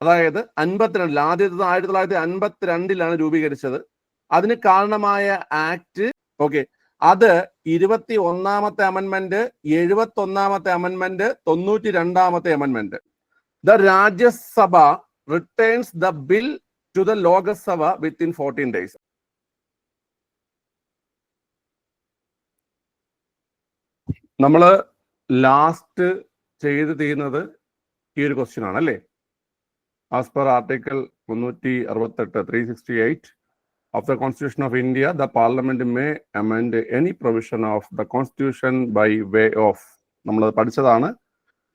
അതായത് അൻപത്തിരണ്ടിൽ ആദ്യത്തെ ആയിരത്തി തൊള്ളായിരത്തി അൻപത്തിരണ്ടിലാണ് രൂപീകരിച്ചത്. അതിന് കാരണമായ ആക്ട് ഓക്കെ അത് ഇരുപത്തി ഒന്നാമത്തെ അമൻമെന്റ് എഴുപത്തി ഒന്നാമത്തെ അമൻമെന്റ് തൊണ്ണൂറ്റി രണ്ടാമത്തെ അമൻമെന്റ് the Rajya Sabha returns the bill to the Lok Sabha within fourteen days നമ്മൾ ലാസ്റ്റ് ചെയ്ത് തീരുന്നത് ഈ ഒരു ക്വസ്റ്റ്യൻ ആണ് അല്ലേ? ആസ് പെർ ആർട്ടിക്കിൾ മുന്നൂറ്റി അറുപത്തെട്ട് three sixty eight of the Constitution of India the parliament may amend any provision of the Constitution by way of നമ്മൾ പഠിച്ചതാണ്.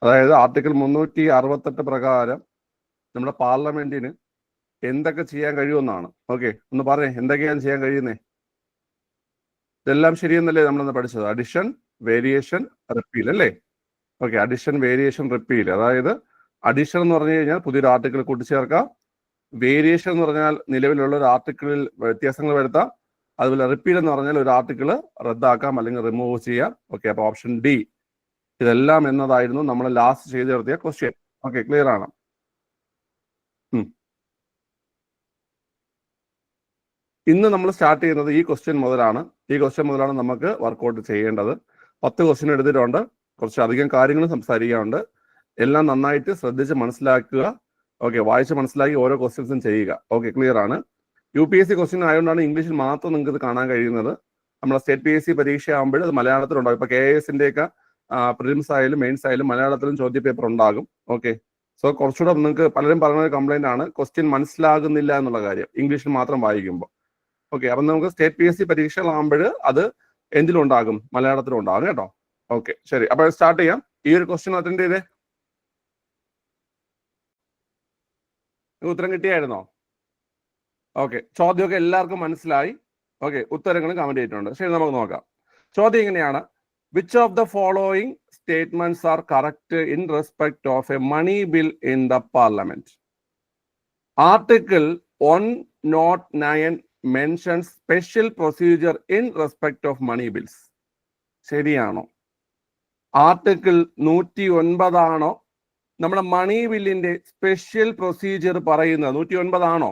അതായത് ആർട്ടിക്കിൾ മുന്നൂറ്റി അറുപത്തെട്ട് പ്രകാരം നമ്മുടെ പാർലമെന്റിന് എന്തൊക്കെ ചെയ്യാൻ കഴിയുമെന്നാണ്. ഓക്കെ ഒന്ന് പറഞ്ഞേ എന്തൊക്കെയാണ് ചെയ്യാൻ കഴിയുന്നേ? ഇതെല്ലാം ശരിയെന്നല്ലേ നമ്മളന്ന് പഠിച്ചത്? അഡിഷൻ വേരിയേഷൻ റിപ്പീൽ അല്ലേ? ഓക്കെ അഡിഷൻ വേരിയേഷൻ റിപ്പീൽ അതായത് അഡിഷൻ എന്ന് പറഞ്ഞു കഴിഞ്ഞാൽ പുതിയൊരു ആർട്ടിക്കിൾ കൂട്ടിച്ചേർക്കാം. വേരിയേഷൻ എന്ന് പറഞ്ഞാൽ നിലവിലുള്ള ഒരു ആർട്ടിക്കിളിൽ വ്യത്യാസങ്ങൾ വരുത്താം. അതുപോലെ റിപ്പീറ്റ് എന്ന് പറഞ്ഞാൽ ഒരു ആർട്ടിക്കിൾ റദ്ദാക്കാം അല്ലെങ്കിൽ റിമൂവ് ചെയ്യാം. ഓക്കെ അപ്പൊ ഓപ്ഷൻ ഡി ഇതെല്ലാം എന്നതായിരുന്നു നമ്മൾ ലാസ്റ്റ് ചെയ്ത് നിർത്തിയ ക്വസ്റ്റ്യൻ ഓക്കെ ക്ലിയർ ആണ്? ഇന്ന് നമ്മൾ സ്റ്റാർട്ട് ചെയ്യുന്നത് ഈ ക്വസ്റ്റ്യൻ മുതലാണ്. ഈ ക്വസ്റ്റ്യൻ മുതലാണ് നമുക്ക് വർക്കൗട്ട് ചെയ്യേണ്ടത്. പത്ത് ക്വസ്റ്റ്യൻ എടുത്തിട്ടുണ്ട്. കുറച്ച് അധികം കാര്യങ്ങൾ സംസാരിക്കാനുണ്ട്. എല്ലാം നന്നായിട്ട് ശ്രദ്ധിച്ച് മനസ്സിലാക്കുക. ഓക്കെ വായിച്ച് മനസ്സിലാക്കി ഓരോ ക്വസ്റ്റ്യൻസും ചെയ്യുക. ഓക്കെ ക്ലിയർ ആണ്. U P S C question ആയതുകൊണ്ടാണ് ഇംഗ്ലീഷിൽ മാത്രം നിങ്ങൾക്ക് ഇത് കാണാൻ കഴിയുന്നത്. നമ്മുടെ സ്റ്റേറ്റ് പി എസ് സി പരീക്ഷ ആകുമ്പോൾ അത് മലയാളത്തിലുണ്ടാകും ഇപ്പൊ കെ എസിന്റെ ഒക്കെ പ്രിലിംസ് ആയാലും മെയിൻസ് ആയാലും മലയാളത്തിലും ചോദ്യ പേപ്പർ ഉണ്ടാകും. ഓക്കെ സോ കുറച്ചുകൂടെ നിങ്ങൾക്ക് പലരും പറയുന്ന കംപ്ലൈന്റ് ആണ്. ക്വസ്റ്റ്യൻ മനസ്സിലാകുന്നില്ല എന്നുള്ള കാര്യം. ഇംഗ്ലീഷിൽ മാത്രം വായിക്കുമ്പോൾ. ഓക്കെ അപ്പം നമുക്ക് സ്റ്റേറ്റ് പി എസ് സി പരീക്ഷകളാകുമ്പോൾ അത് മലയാളത്തിലും ഉണ്ടാകും. കേട്ടോ? ഓക്കെ ശരി. അപ്പൊ സ്റ്റാർട്ട് ചെയ്യാം. ഈ ഒരു ക്വസ്റ്റ്യൻ അറ്റൻഡ് ചെയ്തേ. ഉത്തരം കിട്ടിയായിരുന്നോ? ഓക്കെ ചോദ്യമൊക്കെ എല്ലാവർക്കും മനസ്സിലായി. ഓക്കെ ഉത്തരങ്ങളും കമന്റ് ചെയ്തിട്ടുണ്ട്. ശരി നമുക്ക് നോക്കാം. ചോദ്യം ഇങ്ങനെയാണ്. Which of the following statements are correct in respect of a money bill in the parliament article one nought nine mention special procedure in respect of money bills ശരിയാണോ? ആർട്ടിക്കിൾ നൂറ്റി ഒൻപതാണോ നമ്മുടെ മണി ബില്ലിന്റെ സ്പെഷ്യൽ പ്രൊസീജിയർ പറയുന്നത് നൂറ്റി ഒൻപതാണോ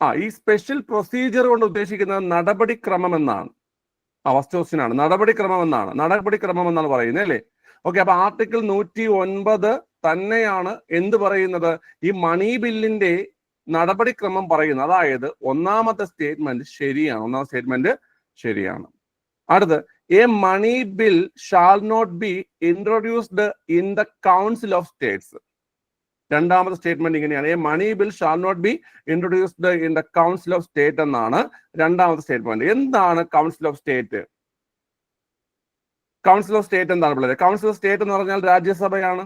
ആ ഈ special procedure കൊണ്ട് ഉദ്ദേശിക്കുന്നത് നടപടിക്രമം എന്നാണ്. ആ ഫസ്റ്റ് ക്വസ്റ്റ്യൻ ആണ്. നടപടിക്രമം എന്നാണ്. നടപടിക്രമം എന്നാണ് പറയുന്നത് അല്ലേ? ഓക്കെ അപ്പൊ ആർട്ടിക്കിൾ നൂറ്റി ഒൻപത് തന്നെയാണ് എന്ത് പറയുന്നത്? ഈ മണി ബില്ലിന്റെ നടപടിക്രമം പറയുന്നത്. അതായത് ഒന്നാമത്തെ സ്റ്റേറ്റ്മെന്റ് ശരിയാണ്. ഒന്നാമത്തെ സ്റ്റേറ്റ്മെന്റ് ശരിയാണ്. അടുത്ത് a money bill shall not be introduced in the council of states രണ്ടാമത്തെ സ്റ്റേറ്റ്മെന്റ് ഇങ്ങനെയാണ്. A money bill shall not be introduced in the council of state എന്നാണ് രണ്ടാമത്തെ സ്റ്റേറ്റ്മെന്റ് എന്താണ് council of state council of state എന്താണ് പിള്ളേർ council of state എന്ന് പറഞ്ഞാൽ രാജ്യസഭയാണ്.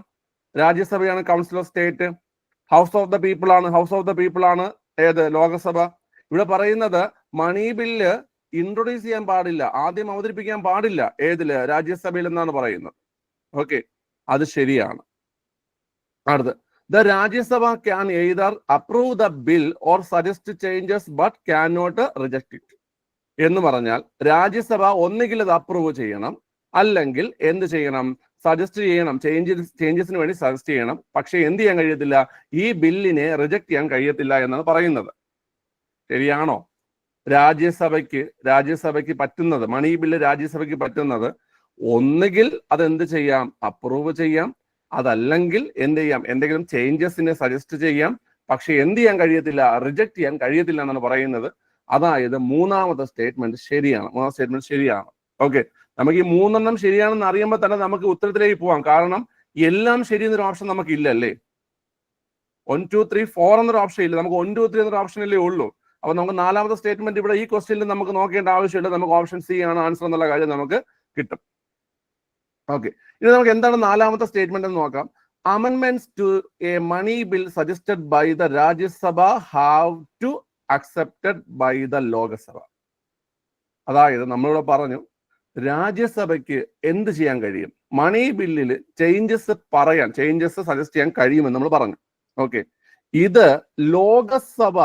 രാജ്യസഭയാണ് council of state house of the people ആണ്. ഹൗസ് ഓഫ് ദ പീപ്പിൾ ആണ്. ഏത്? ലോകസഭ. ഇവിടെ പറയുന്നത് മണി ബില്ല് ഇൻട്രൊഡ്യൂസ് ചെയ്യാൻ പാടില്ല ആദ്യം അവതരിപ്പിക്കാൻ പാടില്ല ഏതിൽ? രാജ്യസഭയിൽ എന്നാണ് പറയുന്നത്. ഓക്കെ അത് ശരിയാണ്. അടുത്ത് the Rajya Sabha can either approve the bill or suggest changes but can not reject it എന്ന് പറഞ്ഞാൽ രാജ്യസഭ ഒന്നുകിൽ അത് അപ്രൂവ് ചെയ്യണം അല്ലെങ്കിൽ എന്ത് ചെയ്യണം? സജസ്റ്റ് ചെയ്യണം ചേഞ്ചസ് ചേഞ്ചസിന് വേണ്ടി സജസ്റ്റ് ചെയ്യണം. പക്ഷെ എന്ത് ചെയ്യാൻ കഴിയത്തില്ല? ഈ ബില്ലിനെ റിജക്ട് ചെയ്യാൻ കഴിയത്തില്ല എന്നാണ് പറയുന്നത്. ശരിയാണോ? രാജ്യസഭയ്ക്ക് രാജ്യസഭയ്ക്ക് പറ്റുന്നത് മണി ബില്ല് രാജ്യസഭയ്ക്ക് പറ്റുന്നത് ഒന്നുകിൽ അതെന്ത് ചെയ്യാം? അപ്രൂവ് ചെയ്യാം. അതല്ലെങ്കിൽ എന്ത് ചെയ്യാം? എന്തെങ്കിലും ചേഞ്ചസിനെ സജസ്റ്റ് ചെയ്യാം. പക്ഷെ എന്ത് ചെയ്യാൻ കഴിയത്തില്ല? റിജക്ട് ചെയ്യാൻ കഴിയത്തില്ല എന്നാണ് പറയുന്നത്. അതായത് മൂന്നാമത്തെ സ്റ്റേറ്റ്മെന്റ് ശരിയാണ്. മൂന്നാം സ്റ്റേറ്റ്മെന്റ് ശരിയാണ്. ഓക്കെ നമുക്ക് ഈ മൂന്നെണ്ണം ശരിയാണെന്ന് അറിയുമ്പോൾ തന്നെ നമുക്ക് ഉത്തരത്തിലേക്ക് പോവാം. കാരണം എല്ലാം ശരി എന്നൊരു ഓപ്ഷൻ നമുക്ക് ഇല്ല അല്ലേ വൺ ടു ത്രീ ഫോർ എന്നൊരു ഓപ്ഷൻ ഇല്ല. നമുക്ക് വൺ ടു ത്രീ എന്നൊരു ഓപ്ഷൻ അല്ലേ ഉള്ളൂ. അപ്പൊ നമുക്ക് നാലാമത്തെ സ്റ്റേറ്റ്മെന്റ് ഇവിടെ ഈ ക്വസ്റ്റ്യനിൽ നമുക്ക് നോക്കേണ്ട ആവശ്യമില്ല. നമുക്ക് ഓപ്ഷൻ സി ആണ് ആൻസർ എന്നുള്ള കാര്യം നമുക്ക് കിട്ടും. ഓക്കെ ഇത് നമുക്ക് എന്താണ് നാലാമത്തെ സ്റ്റേറ്റ്മെന്റ് എന്ന് നോക്കാം. Amendments to a money bill suggested by the Rajya Sabha have to accepted by the Lok Sabha അതായത് നമ്മളിവിടെ പറഞ്ഞു രാജ്യസഭയ്ക്ക് എന്ത് ചെയ്യാൻ കഴിയും? മണി ബില്ലിൽ ചേഞ്ചസ് പറയാൻ ചേഞ്ചസ് സജസ്റ്റ് ചെയ്യാൻ കഴിയുമെന്ന് നമ്മൾ പറഞ്ഞു. ഓക്കെ ഇത് ലോകസഭ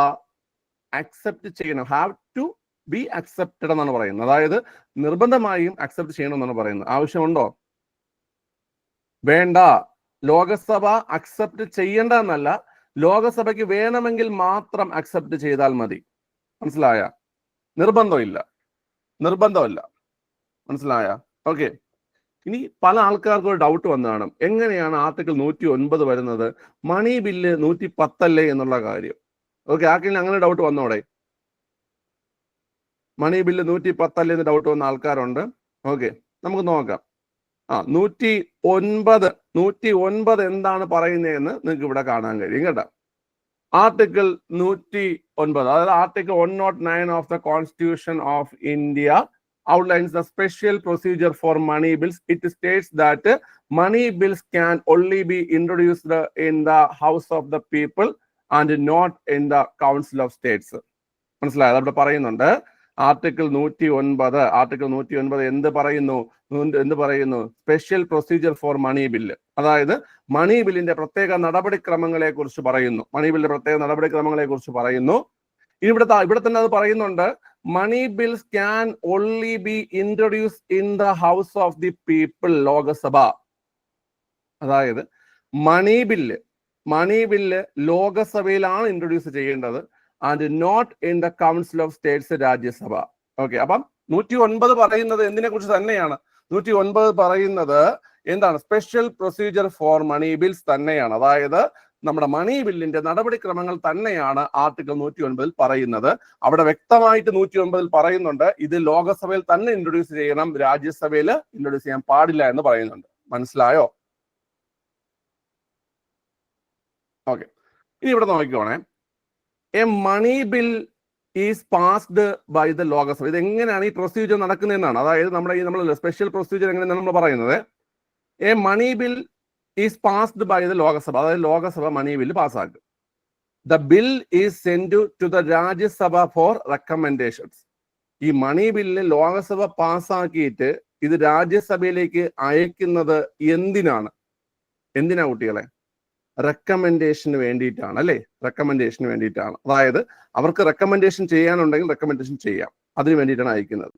അക്സെപ്റ്റ് ചെയ്യണം. ഹാവ് ടു ബി അക്സെപ്റ്റഡ് എന്നാണ് പറയുന്നത്. അതായത് നിർബന്ധമായും അക്സെപ്റ്റ് ചെയ്യണം എന്നാണ് പറയുന്നത്. ആവശ്യമുണ്ടോ? വേണ്ട. ലോകസഭ അക്സെപ്റ്റ് ചെയ്യേണ്ടതെന്നല്ല ലോകസഭയ്ക്ക് വേണമെങ്കിൽ മാത്രം അക്സെപ്റ്റ് ചെയ്താൽ മതി. മനസ്സിലായ? നിർബന്ധമില്ല. നിർബന്ധമില്ല. മനസ്സിലായ? ഓക്കെ ഇനി പല ആൾക്കാർക്കും ഒരു ഡൗട്ട് വന്നതാണ്. എങ്ങനെയാണ് ആർട്ടിക്കിൾ നൂറ്റി ഒൻപത് വരുന്നത്? മണി ബില്ല് നൂറ്റി പത്തല്ലേ എന്നുള്ള കാര്യം. ഓക്കെ ആർക്കെങ്കിലും അങ്ങനെ ഡൗട്ട് വന്നോടെ മണി ബില്ല് നൂറ്റി പത്തല്ലേ എന്ന് ഡൗട്ട് വന്ന ആൾക്കാരുണ്ട്. ഓക്കെ നമുക്ക് നോക്കാം. ആ നൂറ്റി ഒൻപത് നൂറ്റി ഒൻപത് എന്താണ് പറയുന്നതെന്ന് നിങ്ങൾക്ക് ഇവിടെ കാണാൻ കഴിയും കേട്ടോ. ആർട്ടിക്കിൾ നൂറ്റി ഒൻപത് അതായത് article one nought nine of the constitution of India outlines the special procedure for money bills. It states that money money bills can only be introduced the House of the People and not in the council of states മനസ്സിലായത് അവിടെ പറയുന്നുണ്ട്. Article നൂറ്റി ഒൻപത് article നൂറ്റി ഒൻപത് എന്ത് പറയുന്നു? എന്ത് പറയുന്നു? Special procedure for money bill അതായത് മണി ബില്ലിന്റെ പ്രത്യേക നടപടിക്രമങ്ങളെ കുറിച്ച് പറയുന്നു. മണി ബില്ലിന്റെ പ്രത്യേക നടപടിക്രമങ്ങളെ കുറിച്ച് പറയുന്നു ഇവിടെ ഇവിടെ തന്നെ അത് പറയുന്നുണ്ട്. Money bills can only be introduce in the house of the people Lok Sabha അതായത് മണി ബില്ല് മണി ബില്ല് ലോകസഭയിലാണ് ഇൻട്രൊഡ്യൂസ് ചെയ്യേണ്ടത് and not in the council of states Rajya Sabha. Okay അപ്പം നൂറ്റി ഒൻപത് പറയുന്നത് എന്തിനെ കുറിച്ച് തന്നെയാണ്? നൂറ്റി ഒൻപത് പറയുന്നത് എന്താണ്? Special procedure for money bills തന്നെയാണ്. അതായത് നമ്മുടെ മണി ബില്ലിന്റെ നടപടിക്രമങ്ങൾ തന്നെയാണ് ആർട്ടിക്കിൾ നൂറ്റി ഒൻപതിൽ പറയുന്നത്. അവിടെ വ്യക്തമായിട്ട് നൂറ്റി ഒൻപതിൽ പറയുന്നുണ്ട് ഇത് ലോകസഭയിൽ തന്നെ ഇൻട്രൊഡ്യൂസ് ചെയ്യണം രാജ്യസഭയിൽ ഇൻട്രൊഡ്യൂസ് ചെയ്യാൻ പാടില്ല എന്ന് പറയുന്നുണ്ട്. മനസ്സിലായോ? ഓക്കെ ഇനി ഇവിടെ നോക്കിക്കോണേ. A money bill is passed by the Lok Sabha. ഇത് എങ്ങനെയാണ് ഈ പ്രൊസീജിയർ നടക്കുന്നതെന്നാണ്. അതായത് നമ്മുടെ ഈ നമ്മൾ സ്പെഷ്യൽ പ്രൊസീജിയർ എങ്ങനെയാണ് നമ്മൾ പറയുന്നത്. A money bill is passed by the Lok Sabha. അതായത് Lok Sabha money bill പാസ്സാക്കും. The bill is send to the Rajya Sabha for recommendations ഈ മണി ബില്ല് ലോകസഭ പാസ്സാക്കിയിട്ട് ഇത് രാജ്യസഭയിലേക്ക് അയക്കുന്നത് എന്തിനാണ്? എന്തിനാ കുട്ടികളെ? റെക്കമെൻഡേഷന് വേണ്ടിയിട്ടാണ് അല്ലേ? റെക്കമെൻഡേഷന് വേണ്ടിയിട്ടാണ്. അതായത് അവർക്ക് റെക്കമെൻഡേഷൻ ചെയ്യാനുണ്ടെങ്കിൽ റെക്കമെൻഡേഷൻ ചെയ്യാം. അതിന് വേണ്ടിയിട്ടാണ് അയക്കുന്നത്.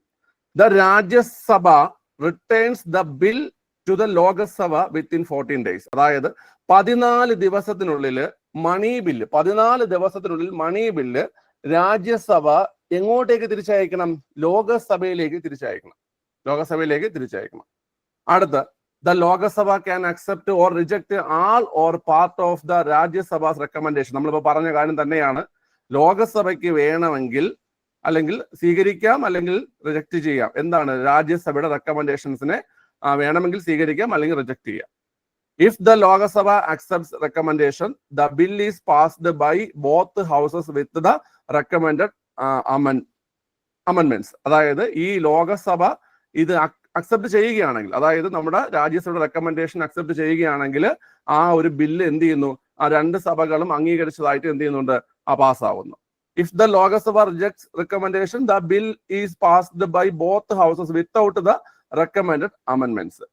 The Rajya Sabha returns the bill to the Lok Sabha within fourteen days അതായത് പതിനാല് ദിവസത്തിനുള്ളിൽ മണി ബില്ല് പതിനാല് ദിവസത്തിനുള്ളിൽ മണി ബില്ല് രാജ്യസഭ എങ്ങോട്ടേക്ക് തിരിച്ചയക്കണം? ലോകസഭയിലേക്ക് തിരിച്ചയക്കണം. ലോകസഭയിലേക്ക് തിരിച്ചയക്കണം. അടുത്ത the Lok Sabha can accept or reject all or part of the Rajya Sabha's recommendation നമ്മളിപ്പോൾ പറഞ്ഞ കാര്യം തന്നെയാണ്. ലോകസഭയ്ക്ക് വേണമെങ്കിൽ അല്ലെങ്കിൽ സ്വീകരിക്കാം അല്ലെങ്കിൽ റിജക്ട് ചെയ്യാം. എന്താണ്? രാജ്യസഭയുടെ റെക്കമെൻഡേഷൻസിനെ വേണമെങ്കിൽ സ്വീകരിക്കാം അല്ലെങ്കിൽ റിജക്ട് ചെയ്യാം. If the Lok Sabha accepts recommendation the bill is passed by both houses with the recommended amen അമൻമെന്റ്സ് അതായത് ഈ ലോകസഭ ഇത് അക്സെപ്റ്റ് ചെയ്യുകയാണെങ്കിൽ അതായത് നമ്മുടെ രാജ്യസഭയുടെ റെക്കമെൻഡേഷൻ അക്സെപ്റ്റ് ചെയ്യുകയാണെങ്കിൽ ആ ഒരു ബില്ല് എന്ത് ചെയ്യുന്നു? ആ രണ്ട് സഭകളും അംഗീകരിച്ചതായിട്ട് എന്ത് ചെയ്യുന്നുണ്ട്? ആ പാസ്സാവുന്നു if the Lok Sabha rejects recommendation the bill is passed by both houses without the recommended അമെൻമെന്റ്സ്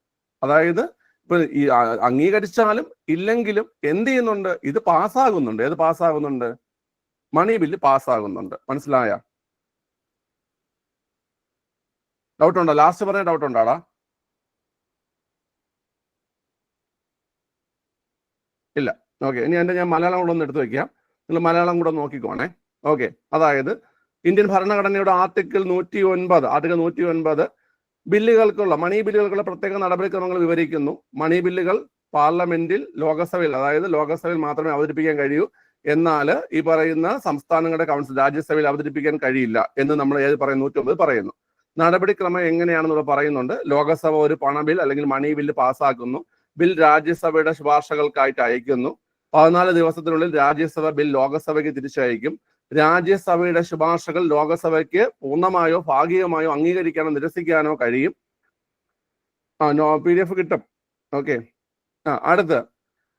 അതായത് ഇപ്പൊ ഈ അംഗീകരിച്ചാലും ഇല്ലെങ്കിലും എന്ത് ചെയ്യുന്നുണ്ട്? ഇത് പാസ്സാകുന്നുണ്ട് ഏത് പാസ്സാകുന്നുണ്ട് മണി ബില്ല് പാസ്സാകുന്നുണ്ട് മനസ്സിലായ? ഡൗട്ട് ഉണ്ടോ ലാസ്റ്റ് പറഞ്ഞ ഡൗട്ട് ഉണ്ടാടാ ഇല്ല. ഓക്കെ. ഇനി എന്റെ ഞാൻ മലയാളം കൂടെ ഒന്ന് എടുത്തു വെക്കാം. നിങ്ങൾ മലയാളം കൂടെ നോക്കിക്കോണേ. ഓക്കെ. അതായത് ഇന്ത്യൻ ഭരണഘടനയുടെ ആർട്ടിക്കിൾ നൂറ്റി ഒൻപത് ആർട്ടിക്കിൾ നൂറ്റി ഒൻപത് ബില്ലുകൾക്കുള്ള മണി ബില്ലുകൾക്കുള്ള പ്രത്യേക നടപടിക്രമങ്ങൾ വിവരിക്കുന്നു. മണി ബില്ലുകൾ പാർലമെന്റിൽ ലോകസഭയിൽ അതായത് ലോകസഭയിൽ മാത്രമേ അവതരിപ്പിക്കാൻ കഴിയൂ. എന്നാൽ ഈ പറയുന്ന സംസ്ഥാനങ്ങളുടെ കൗൺസിൽ രാജ്യസഭയിൽ അവതരിപ്പിക്കാൻ കഴിയില്ല എന്ന് നമ്മൾ ഏത് പറയുന്നു? നൂറ്റി ഒമ്പത് പറയുന്നു. നടപടിക്രമം എങ്ങനെയാണെന്നുള്ള പറയുന്നുണ്ട്. ലോകസഭ ഒരു പണ ബിൽ അല്ലെങ്കിൽ മണി ബില്ല് പാസ്സാക്കുന്നു. ബിൽ രാജ്യസഭയുടെ ശുപാർശകൾക്കായിട്ട് അയക്കുന്നു. പതിനാല് ദിവസത്തിനുള്ളിൽ രാജ്യസഭ ബിൽ ലോകസഭയ്ക്ക് തിരിച്ചയക്കും. രാജ്യസഭയുടെ ശുപാർശകൾ ലോകസഭയ്ക്ക് പൂർണമായോ ഭാഗികമായോ അംഗീകരിക്കാനോ നിരസിക്കാനോ കഴിയും. ആ നോ പി ഡി എഫ് കിട്ടും. ഓക്കെ. ആ അടുത്ത്.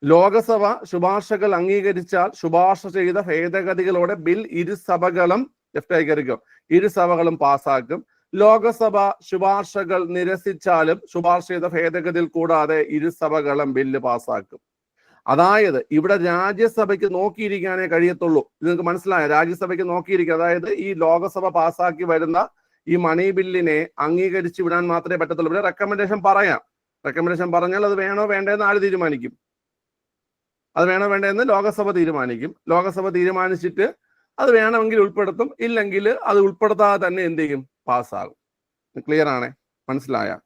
ലോകസഭ ശുപാർശകൾ അംഗീകരിച്ചാൽ ശുപാർശ ചെയ്ത ഭേദഗതികളോടെ ബിൽ ഇരുസഭകളും ലെഫ്റ്റ് ആയിക്കരിക്കും ഇരുസഭകളും പാസ്സാക്കും. ലോകസഭ ശുപാർശകൾ നിരസിച്ചാലും ശുപാർശ ചെയ്ത ഭേദഗതിയിൽ കൂടാതെ ഇരുസഭകളും ബില്ല് പാസ്സാക്കും. അതായത് ഇവിടെ രാജ്യസഭയ്ക്ക് നോക്കിയിരിക്കാനേ കഴിയത്തുള്ളൂ. നിങ്ങൾക്ക് മനസ്സിലായ? രാജ്യസഭയ്ക്ക് നോക്കിയിരിക്കുക. അതായത് ഈ ലോകസഭ പാസ്സാക്കി വരുന്ന ഈ മണി ബില്ലിനെ അംഗീകരിച്ചു വിടാൻ മാത്രമേ പറ്റത്തുള്ളൂ. ഇവിടെ റെക്കമെൻഡേഷൻ പറയാം. റെക്കമെൻഡേഷൻ പറഞ്ഞാൽ അത് വേണോ വേണ്ടേന്ന് ആര് തീരുമാനിക്കും? അത് വേണോ വേണ്ടെന്ന് ലോകസഭ തീരുമാനിക്കും. ലോകസഭ തീരുമാനിച്ചിട്ട് അത് വേണമെങ്കിൽ ഉൾപ്പെടുത്തും. ഇല്ലെങ്കിൽ അത് ഉൾപ്പെടുത്താതെ തന്നെ എന്ത് ചെയ്യും? പാസ്സാകും. ക്ലിയർ ആണേ? മനസ്സിലായ?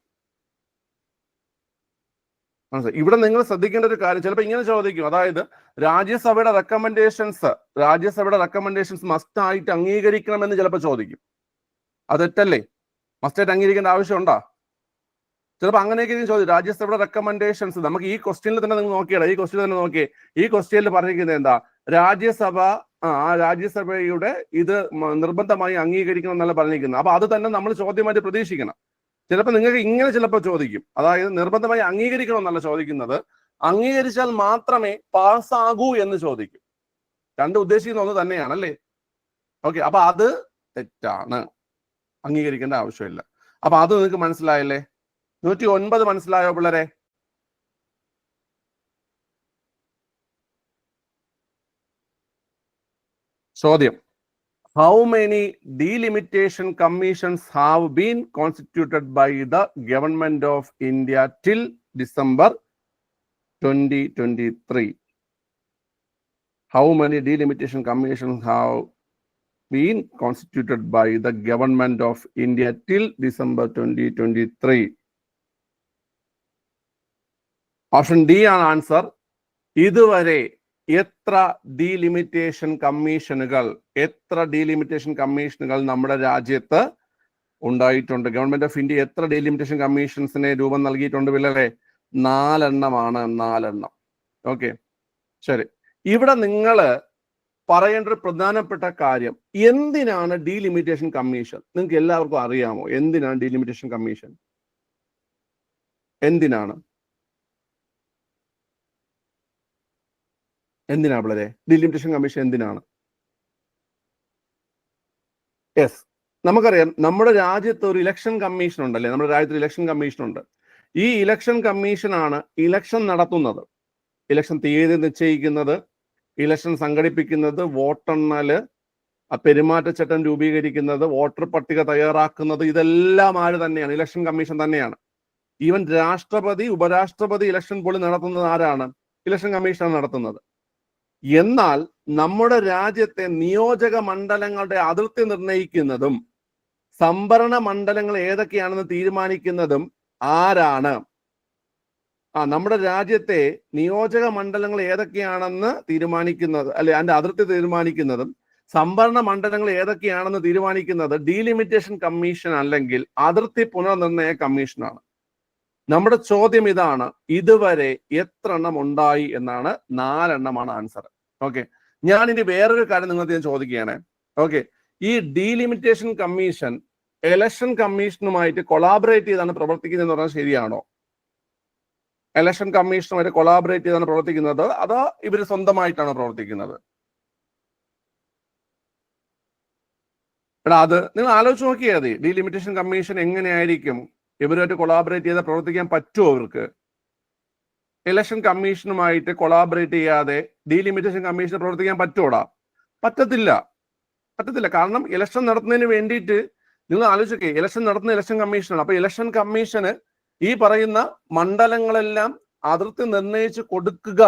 മനസ്സിലായി. ഇവിടെ നിങ്ങൾ ശ്രദ്ധിക്കേണ്ട ഒരു കാര്യം ചിലപ്പോൾ ഇങ്ങനെ ചോദിക്കും. അതായത് രാജ്യസഭയുടെ റെക്കമെൻഡേഷൻസ് രാജ്യസഭയുടെ റെക്കമെൻഡേഷൻസ് മസ്റ്റ് ആയിട്ട് അംഗീകരിക്കണമെന്ന് ചിലപ്പോൾ ചോദിക്കും. അത് തെറ്റല്ലേ? മസ്റ്റായിട്ട് അംഗീകരിക്കേണ്ട ആവശ്യമുണ്ടോ? ചിലപ്പോൾ അങ്ങനെയൊക്കെ ചോദിച്ചു രാജ്യസഭയുടെ റെക്കമെൻഡേഷൻസ് നമുക്ക് ഈ ക്വസ്റ്റ്യനിൽ തന്നെ നിങ്ങൾ നോക്കിയാലോ? ഈ ക്വസ്റ്റ്യൻ തന്നെ നോക്കിയേ. ഈ ക്വസ്റ്റ്യനിൽ പറഞ്ഞിരിക്കുന്നത് എന്താ? രാജ്യസഭ ആ രാജ്യസഭയുടെ ഇത് നിർബന്ധമായി അംഗീകരിക്കണം എന്നല്ല പറഞ്ഞിരിക്കുന്നത്. അപ്പൊ അത് തന്നെ നമ്മൾ ചോദ്യമായിട്ട് പ്രതീക്ഷിക്കണം. ചിലപ്പോൾ നിങ്ങൾക്ക് ഇങ്ങനെ ചിലപ്പോൾ ചോദിക്കും. അതായത് നിർബന്ധമായി അംഗീകരിക്കണം എന്നല്ല ചോദിക്കുന്നത്. അംഗീകരിച്ചാൽ മാത്രമേ പാസ്സാകൂ എന്ന് ചോദിക്കും. രണ്ട് ഉദ്ദേശിക്കുന്ന ഒന്ന് തന്നെയാണ് അല്ലേ? ഓക്കെ അപ്പൊ അത് തെറ്റാണ്. അംഗീകരിക്കേണ്ട ആവശ്യമില്ല. അപ്പൊ അത് നിങ്ങൾക്ക് മനസ്സിലായല്ലേ? നൂറ്റി ഒൻപത് മനസ്സിലായോ പിള്ളേരെ? ചോദ്യം. How many delimitation commissions have been constituted by the government of India till December twenty twenty three how many delimitation commissions have been constituted by the government of India till December twenty twenty three option D ആണ് answer ഇതുവരെ എത്ര delimitation കമ്മീഷനുകൾ എത്ര delimitation കമ്മീഷനുകൾ നമ്മുടെ രാജ്യത്ത് ഉണ്ടായിട്ടുണ്ട്? Government of India എത്ര delimitation കമ്മീഷൻസിനെ രൂപം നൽകിയിട്ടുണ്ട് പിള്ളേരെ? നാലെണ്ണമാണ് നാലെണ്ണം. ഓക്കെ ശരി. ഇവിടെ നിങ്ങൾ പറയേണ്ട ഒരു പ്രധാനപ്പെട്ട കാര്യം എന്തിനാണ് ഡീലിമിറ്റേഷൻ കമ്മീഷൻ നിങ്ങൾക്ക് എല്ലാവർക്കും അറിയാമോ എന്തിനാണ് ഡീലിമിറ്റേഷൻ കമ്മീഷൻ എന്തിനാണ്? എന്തിനാണ് വളരെ ഡിലിമിറ്റേഷൻ കമ്മീഷൻ എന്തിനാണ്? യെസ് നമുക്കറിയാം നമ്മുടെ രാജ്യത്ത് ഒരു ഇലക്ഷൻ കമ്മീഷൻ ഉണ്ടല്ലേ? നമ്മുടെ രാജ്യത്ത് ഇലക്ഷൻ കമ്മീഷൻ ഉണ്ട്. ഈ ഇലക്ഷൻ കമ്മീഷനാണ് ഇലക്ഷൻ നടത്തുന്നത്. ഇലക്ഷൻ തീയതി നിശ്ചയിക്കുന്നത് ഇലക്ഷൻ സംഘടിപ്പിക്കുന്നത് വോട്ടെണ്ണൽ പെരുമാറ്റച്ചട്ടം രൂപീകരിക്കുന്നത് വോട്ടർ പട്ടിക തയ്യാറാക്കുന്നത് ഇതെല്ലാം ആര് തന്നെയാണ്? ഇലക്ഷൻ കമ്മീഷൻ തന്നെയാണ്. ഈവൻ രാഷ്ട്രപതി ഉപരാഷ്ട്രപതി ഇലക്ഷൻ പോലും നടത്തുന്നത് ആരാണ്? ഇലക്ഷൻ കമ്മീഷനാണ് നടത്തുന്നത്. എന്നാൽ നമ്മുടെ രാജ്യത്തെ നിയോജക മണ്ഡലങ്ങളുടെ അതിർത്തി നിർണയിക്കുന്നതും സംഭരണ മണ്ഡലങ്ങൾ ഏതൊക്കെയാണെന്ന് തീരുമാനിക്കുന്നതും ആരാണ്? ആ നമ്മുടെ രാജ്യത്തെ നിയോജക മണ്ഡലങ്ങൾ ഏതൊക്കെയാണെന്ന് തീരുമാനിക്കുന്നത് അല്ലെ അതിന്റെ അതിർത്തി തീരുമാനിക്കുന്നതും സംഭരണ മണ്ഡലങ്ങൾ ഏതൊക്കെയാണെന്ന് തീരുമാനിക്കുന്നത് ഡീലിമിറ്റേഷൻ കമ്മീഷൻ അല്ലെങ്കിൽ അതിർത്തി പുനർനിർണയ കമ്മീഷനാണ്. നമ്മുടെ ചോദ്യം ഇതാണ് ഇതുവരെ എത്ര എണ്ണം ഉണ്ടായി എന്നാണ് നാലെണ്ണമാണ് ആൻസർ ഓക്കെ ഞാൻ ഇനി വേറൊരു കാര്യം നിങ്ങൾക്ക് ഞാൻ ചോദിക്കുകയാണ്. ഓക്കെ ഈ ഡീലിമിറ്റേഷൻ കമ്മീഷൻ എലക്ഷൻ കമ്മീഷനുമായിട്ട് കൊളാബറേറ്റ് ചെയ്താണ് പ്രവർത്തിക്കുന്നതെന്ന് പറഞ്ഞാൽ ശരിയാണോ? എലക്ഷൻ കമ്മീഷനുമായിട്ട് കൊളാബറേറ്റ് ചെയ്താണ് പ്രവർത്തിക്കുന്നത് അതോ ഇവർ സ്വന്തമായിട്ടാണ് പ്രവർത്തിക്കുന്നത്? എടാ അത് നിങ്ങൾ ആലോചിച്ച് നോക്കിയാൽ മതി. ഡീലിമിറ്റേഷൻ കമ്മീഷൻ എങ്ങനെയായിരിക്കും ഇവരുമായിട്ട് കൊളാബറേറ്റ് ചെയ്താൽ പ്രവർത്തിക്കാൻ പറ്റുമോ അവർക്ക്? ഇലക്ഷൻ കമ്മീഷനുമായിട്ട് കൊളാബറേറ്റ് ചെയ്യാതെ ഡീലിമിറ്റേഷൻ കമ്മീഷന് പ്രവർത്തിക്കാൻ പറ്റൂടാ. പറ്റത്തില്ല. പറ്റത്തില്ല. കാരണം ഇലക്ഷൻ നടത്തുന്നതിന് വേണ്ടിയിട്ട് നിങ്ങൾ ആലോചിക്കേ ഇലക്ഷൻ നടത്തുന്ന ഇലക്ഷൻ കമ്മീഷനാണ് അപ്പൊ ഇലക്ഷൻ കമ്മീഷന് ഈ പറയുന്ന മണ്ഡലങ്ങളെല്ലാം അതിർത്തി നിർണയിച്ച് കൊടുക്കുക.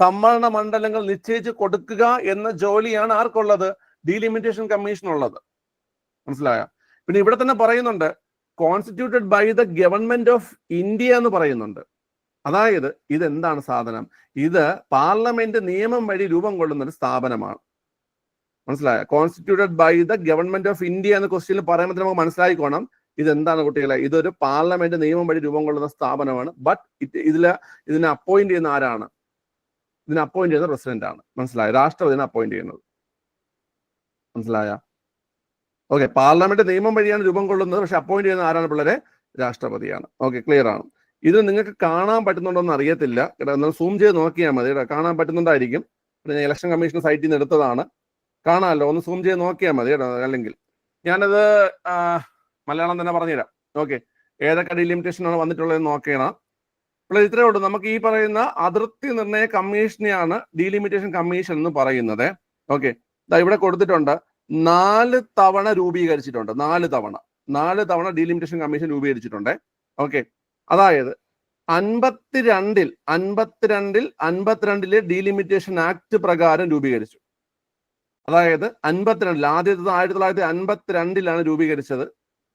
സംവരണ മണ്ഡലങ്ങൾ നിശ്ചയിച്ച് കൊടുക്കുക എന്ന ജോലിയാണ് ആർക്കുള്ളത്? ഡീലിമിറ്റേഷൻ കമ്മീഷൻ ഉള്ളത് മനസ്സിലായ? പിന്നെ ഇവിടെ തന്നെ പറയുന്നുണ്ട് constituted by the government of India എന്ന് പറയുന്നുണ്ട്. അതായത് ഇതെന്താണ് സാധനം? ഇത് പാർലമെന്റ് നിയമം വഴി രൂപം കൊള്ളുന്ന ഒരു സ്ഥാപനമാണ്. മനസ്സിലായ? Constituted by the government of India എന്ന ക്വസ്റ്റ്യനിൽ പറയുമ്പോൾ നമുക്ക് മനസ്സിലായിക്കോണം. ഇതെന്താണ് കുട്ടികളെ? ഇതൊരു പാർലമെന്റ് നിയമം വഴി രൂപം കൊള്ളുന്ന സ്ഥാപനമാണ്. ബട്ട് ഇത് ഇതിൽ ഇതിനെ അപ്പോയിന്റ് ചെയ്യുന്ന ആരാണ്? ഇതിനെ അപ്പോയിന്റ് ചെയ്യുന്ന പ്രസിഡന്റ് ആണ്. മനസ്സിലായ? രാഷ്ട്രപതിനെ അപ്പോയിന്റ് ചെയ്യുന്നത്. മനസ്സിലായ? ഓക്കെ പാർലമെന്റ് നിയമം വഴിയാണ് രൂപം കൊള്ളുന്നത്. പക്ഷെ അപ്പോയിന്റ് ചെയ്യുന്ന ആരാണ് പിള്ളേരെ? രാഷ്ട്രപതിയാണ്. ഓക്കെ ക്ലിയർ ആണ്? ഇത് നിങ്ങൾക്ക് കാണാൻ പറ്റുന്നുണ്ടോ എന്ന് അറിയത്തില്ല ഒന്ന് സൂം ചെയ്ത് നോക്കിയാൽ മതി കേട്ടോ. കാണാൻ പറ്റുന്നുണ്ടായിരിക്കും. ഇലക്ഷൻ കമ്മീഷൻ സൈറ്റിൽ നിന്ന് എടുത്തതാണ്. കാണാമല്ലോ ഒന്ന് സൂം ചെയ്ത് നോക്കിയാൽ മതി കേട്ടോ അല്ലെങ്കിൽ. ഞാനത് മലയാളം തന്നെ പറഞ്ഞുതരാം. ഓക്കെ. ഏതൊക്കെ ഡിലിമിറ്റേഷൻ ആണ് വന്നിട്ടുള്ളതെന്ന് നോക്കണം അപ്പോൾ ഇത്രയേ ഉള്ളൂ. നമുക്ക് ഈ പറയുന്ന അതിർത്തി നിർണയ കമ്മീഷനെയാണ് ഡീലിമിറ്റേഷൻ കമ്മീഷൻ എന്ന് പറയുന്നത്. ഓക്കെ. ഇവിടെ കൊടുത്തിട്ടുണ്ട്. നാല് തവണ രൂപീകരിച്ചിട്ടുണ്ട്. നാല് തവണ. നാല് തവണ ഡീലിമിറ്റേഷൻ കമ്മീഷൻ രൂപീകരിച്ചിട്ടുണ്ട്. ഓക്കെ. അതായത് അൻപത്തിരണ്ടിൽ അൻപത്തിരണ്ടിൽ അൻപത്തിരണ്ടിലെ ഡീലിമിറ്റേഷൻ ആക്ട് പ്രകാരം രൂപീകരിച്ചു. അതായത് അൻപത്തിരണ്ടിൽ ആദ്യത്തെ ആയിരത്തി തൊള്ളായിരത്തി അൻപത്തിരണ്ടിലാണ് രൂപീകരിച്ചത്.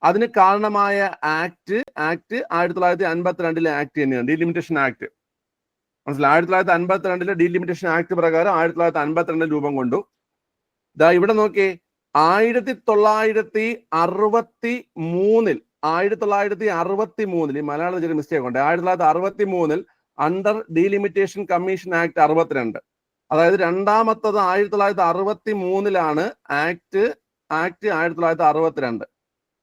അതിന് കാരണമായ ആക്ട് ആക്ട് ആയിരത്തി തൊള്ളായിരത്തി അൻപത്തിരണ്ടിലെ ആക്ട് തന്നെയാണ് ഡീലിമിറ്റേഷൻ ആക്ട് മനസ്സിലായി? ആയിരത്തി തൊള്ളായിരത്തി അൻപത്തിരണ്ടിലെ ഡീലിമിറ്റേഷൻ ആക്ട് പ്രകാരം ആയിരത്തി തൊള്ളായിരത്തി അൻപത്തിരണ്ടിൽ രൂപം കൊണ്ടു. ഇതാ ഇവിടെ നോക്കിയേ ആയിരത്തി തൊള്ളായിരത്തി അറുപത്തി മൂന്നിൽ ആയിരത്തി തൊള്ളായിരത്തി അറുപത്തി മൂന്നിൽ ഈ മലയാളത്തിൽ ചെറിയ മിസ്റ്റേക്ക് ഉണ്ട്. ആയിരത്തി തൊള്ളായിരത്തി അറുപത്തി മൂന്നിൽ അണ്ടർ ഡീലിമിറ്റേഷൻ കമ്മീഷൻ ആക്ട് അറുപത്തിരണ്ട്. അതായത് രണ്ടാമത്തത് ആയിരത്തി തൊള്ളായിരത്തി അറുപത്തി മൂന്നിലാണ് ആക്ട് ആക്ട് ആയിരത്തി തൊള്ളായിരത്തി അറുപത്തിരണ്ട്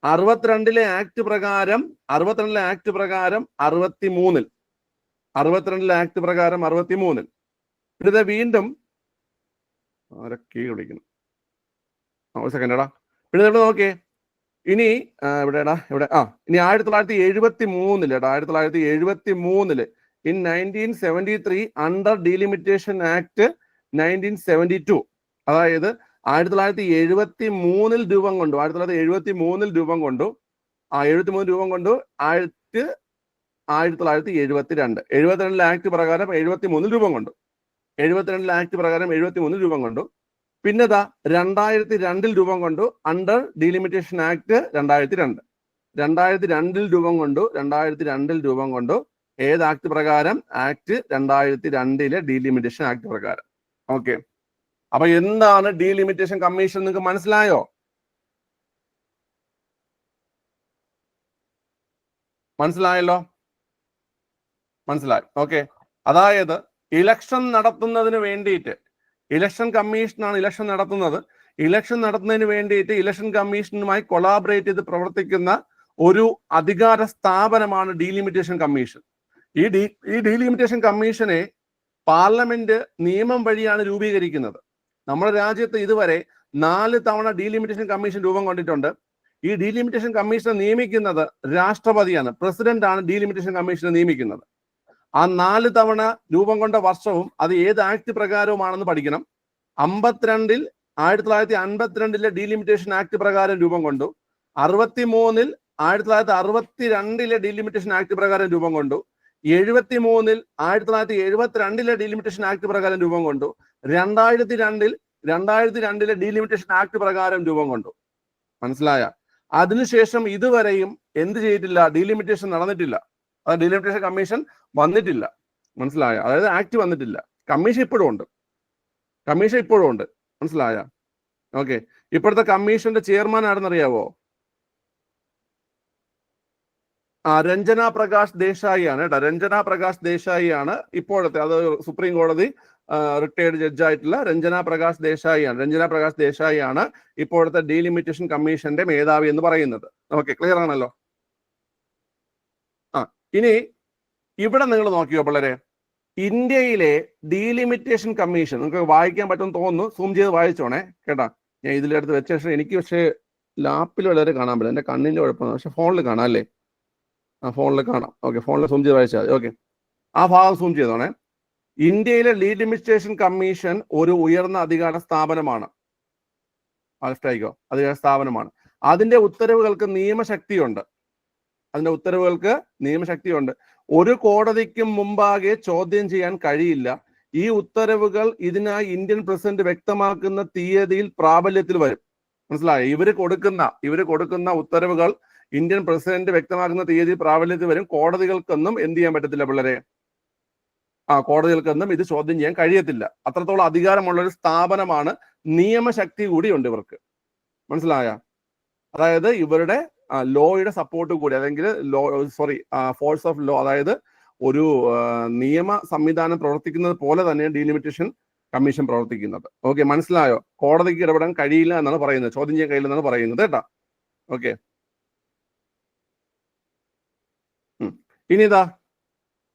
അറുപത്തിരണ്ടിലെ ആക്ട് പ്രകാരം അറുപത്തിരണ്ടിലെ ആക്ട് പ്രകാരം അറുപത്തി മൂന്നിൽ അറുപത്തിരണ്ടിലെ ആക്ട് പ്രകാരം അറുപത്തി മൂന്നിൽ ഇത് വീണ്ടും ആരൊക്കെ വിളിക്കുന്നു? ഒരു സെക്കൻഡ് എടാ. പിന്നെ നോക്കിയേ. ഇനി ആ, എവിടെടാ? ഇവിടെ ആ ഇനി ആയിരത്തി തൊള്ളായിരത്തി എഴുപത്തി മൂന്നിൽ ആയിരത്തി തൊള്ളായിരത്തി എഴുപത്തി മൂന്നിൽ in nineteen seventy three under delimitation act nineteen seventy two അതായത് ആയിരത്തി തൊള്ളായിരത്തി എഴുപത്തി മൂന്നിൽ രൂപം കൊണ്ടു ആയിരത്തി തൊള്ളായിരത്തി എഴുപത്തി മൂന്നിൽ രൂപം കൊണ്ടു ആ എഴുപത്തി മൂന്ന് രൂപം കൊണ്ടു ആയിരത്തി ആയിരത്തി തൊള്ളായിരത്തി എഴുപത്തി രണ്ട് എഴുപത്തിരണ്ടിലെ ആക്ട് പ്രകാരം എഴുപത്തി മൂന്നിൽ രൂപം കൊണ്ടു. എഴുപത്തിരണ്ടിലെ ആക്ട് പ്രകാരം എഴുപത്തി മൂന്നിൽ രൂപം കൊണ്ടു. പിന്നെതാ രണ്ടായിരത്തി രണ്ടിൽ രൂപം കൊണ്ടു അണ്ടർ ഡീലിമിറ്റേഷൻ ആക്ട് രണ്ടായിരത്തി രണ്ട് രണ്ടായിരത്തി രണ്ടിൽ രൂപം കൊണ്ടു രണ്ടായിരത്തി രണ്ടിൽ രൂപം കൊണ്ടു ഏത് ആക്ട് പ്രകാരം? ആക്ട് രണ്ടായിരത്തി രണ്ടിലെ ഡീലിമിറ്റേഷൻ ആക്ട് പ്രകാരം. ഓക്കെ അപ്പൊ എന്താണ് ഡീലിമിറ്റേഷൻ കമ്മീഷൻ നിങ്ങൾക്ക് മനസ്സിലായോ? മനസ്സിലായല്ലോ? മനസ്സിലായി. ഓക്കെ അതായത് ഇലക്ഷൻ നടത്തുന്നതിന് വേണ്ടിയിട്ട് ഇലക്ഷൻ കമ്മീഷനാണ് ഇലക്ഷൻ നടത്തുന്നത്. ഇലക്ഷൻ നടത്തുന്നതിന് വേണ്ടിയിട്ട് ഇലക്ഷൻ കമ്മീഷനുമായി കൊളാബറേറ്റ് ചെയ്ത് പ്രവർത്തിക്കുന്ന ഒരു അധികാര സ്ഥാപനമാണ് ഡീലിമിറ്റേഷൻ കമ്മീഷൻ. ഈ ഡി ഈ ഡീലിമിറ്റേഷൻ കമ്മീഷനെ പാർലമെന്റ് നിയമം വഴിയാണ് രൂപീകരിക്കുന്നത്. നമ്മുടെ രാജ്യത്ത് ഇതുവരെ നാല് തവണ ഡീലിമിറ്റേഷൻ കമ്മീഷൻ രൂപം കൊണ്ടിട്ടുണ്ട്. ഈ ഡീലിമിറ്റേഷൻ കമ്മീഷനെ നിയമിക്കുന്നത് രാഷ്ട്രപതിയാണ്. പ്രസിഡന്റാണ് ഡീലിമിറ്റേഷൻ കമ്മീഷനെ നിയമിക്കുന്നത്. ആ നാല് തവണ രൂപം കൊണ്ട വർഷവും അത് ഏത് ആക്ട് പ്രകാരവുമാണെന്ന് പഠിക്കണം. അമ്പത്തിരണ്ടിൽ ആയിരത്തി തൊള്ളായിരത്തി അൻപത്തിരണ്ടിലെ ഡീലിമിറ്റേഷൻ ആക്ട് പ്രകാരം രൂപം കൊണ്ടു. അറുപത്തി മൂന്നിൽ ആയിരത്തി തൊള്ളായിരത്തി അറുപത്തി രണ്ടിലെ ഡീലിമിറ്റേഷൻ ആക്ട് പ്രകാരം രൂപം കൊണ്ടു. എഴുപത്തി മൂന്നിൽ ആയിരത്തി തൊള്ളായിരത്തി എഴുപത്തിരണ്ടിലെ ഡീലിമിറ്റേഷൻ ആക്ട് പ്രകാരം രൂപം കൊണ്ടു. രണ്ടായിരത്തി രണ്ടിൽ രണ്ടായിരത്തി രണ്ടിലെ ഡീലിമിറ്റേഷൻ ആക്ട് പ്രകാരം രൂപം കൊണ്ടു. മനസ്സിലായ? അതിനുശേഷം ഇതുവരെയും എന്ത് ചെയ്തിട്ടില്ല? ഡീലിമിറ്റേഷൻ നടന്നിട്ടില്ല. അത് ഡീലിമിറ്റേഷൻ കമ്മീഷൻ വന്നിട്ടില്ല. മനസ്സിലായ? അതായത് ആക്ട് വന്നിട്ടില്ല. കമ്മീഷൻ ഇപ്പോഴും ഉണ്ട്. കമ്മീഷൻ ഇപ്പോഴും ഉണ്ട്. മനസ്സിലായ? ഓക്കെ ഇപ്പോഴത്തെ കമ്മീഷന്റെ ചെയർമാൻ ആരെന്നറിയാവോ? ആ രഞ്ജന പ്രകാശ് ദേശായി ആണ് കേട്ടോ. രഞ്ജന പ്രകാശ് ദേശായി ആണ് ഇപ്പോഴത്തെ അത് സുപ്രീം കോടതി റിട്ടയർഡ് ജഡ്ജായിട്ടുള്ള രഞ്ജന പ്രകാശ് ദേശായി ആണ് രഞ്ജന പ്രകാശ് ദേശായി ആണ് ഇപ്പോഴത്തെ ഡീലിമിറ്റേഷൻ കമ്മീഷന്റെ മേധാവി എന്ന് പറയുന്നത്. ഓക്കെ ക്ലിയർ ആണല്ലോ? ഇനി ഇവിടെ നിങ്ങൾ നോക്കിയോ പിള്ളേരെ. ഇന്ത്യയിലെ ഡീലിമിറ്റേഷൻ കമ്മീഷൻ നിങ്ങൾക്ക് വായിക്കാൻ പറ്റുമെന്ന് തോന്നുന്നു. സൂം ചെയ്ത് വായിച്ചോണേ. കേട്ടാ. ഞാൻ ഇതിലെടുത്ത് വെച്ച ശേഷം എനിക്ക് പക്ഷേ ലാപ്പിൽ വളരെ കാണാൻ പറ്റില്ല. എന്റെ കണ്ണിന്റെ കുഴപ്പമാണ് പക്ഷെ ഫോണിൽ കാണാം അല്ലേ? ആ ഫോണിൽ കാണാം. ഓക്കെ ഫോണിൽ സൂം ചെയ്ത് വായിച്ചാൽ മതി. ഓക്കെ ആ ഭാഗം സൂം ചെയ്തോണേ. ഇന്ത്യയിലെ ഡീലിമിറ്റേഷൻ കമ്മീഷൻ ഒരു ഉയർന്ന അധികാര സ്ഥാപനമാണ്. മനസ്സിലായിക്കോ? അധികാര സ്ഥാപനമാണ്. അതിന്റെ ഉത്തരവുകൾക്ക് നിയമശക്തിയുണ്ട്. അതിന്റെ ഉത്തരവുകൾക്ക് നിയമശക്തിയുണ്ട്. ഒരു കോടതിക്കും മുമ്പാകെ ചോദ്യം ചെയ്യാൻ കഴിയില്ല. ഈ ഉത്തരവുകൾ ഇതിനായി ഇന്ത്യൻ പ്രസിഡന്റ് വ്യക്തമാക്കുന്ന തീയതിയിൽ പ്രാബല്യത്തിൽ വരും. മനസ്സിലായോ? ഇവർ കൊടുക്കുന്ന ഇവർ കൊടുക്കുന്ന ഉത്തരവുകൾ ഇന്ത്യൻ പ്രസിഡന്റ് വ്യക്തമാക്കുന്ന തീയതി പ്രാബല്യത്തിൽ വരും. കോടതികൾക്കൊന്നും എന്ത് ചെയ്യാൻ പറ്റത്തില്ല പിള്ളേരെ? ആ കോടതികൾക്കൊന്നും ഇത് ചോദ്യം ചെയ്യാൻ കഴിയത്തില്ല. അത്രത്തോളം അധികാരമുള്ള ഒരു സ്ഥാപനമാണ് നിയമശക്തി കൂടിയുണ്ട് ഇവർക്ക്. മനസ്സിലായ? അതായത് ഇവരുടെ ലോയുടെ സപ്പോർട്ട് കൂടി അല്ലെങ്കിൽ law sorry force of law അതായത് ഒരു നിയമ സംവിധാനം പ്രവർത്തിക്കുന്നത് പോലെ തന്നെ ഡീലിമിറ്റേഷൻ കമ്മീഷൻ പ്രവർത്തിക്കുന്നത്. ഓക്കെ മനസ്സിലായോ? കോടതിക്ക് ഇടപെടാൻ കഴിയില്ല എന്നാണ് പറയുന്നത്. ചോദ്യം ചെയ്യാൻ കഴിയില്ല എന്നാണ് പറയുന്നത് കേട്ടോ. ഓക്കെ ഇനി ഇതാ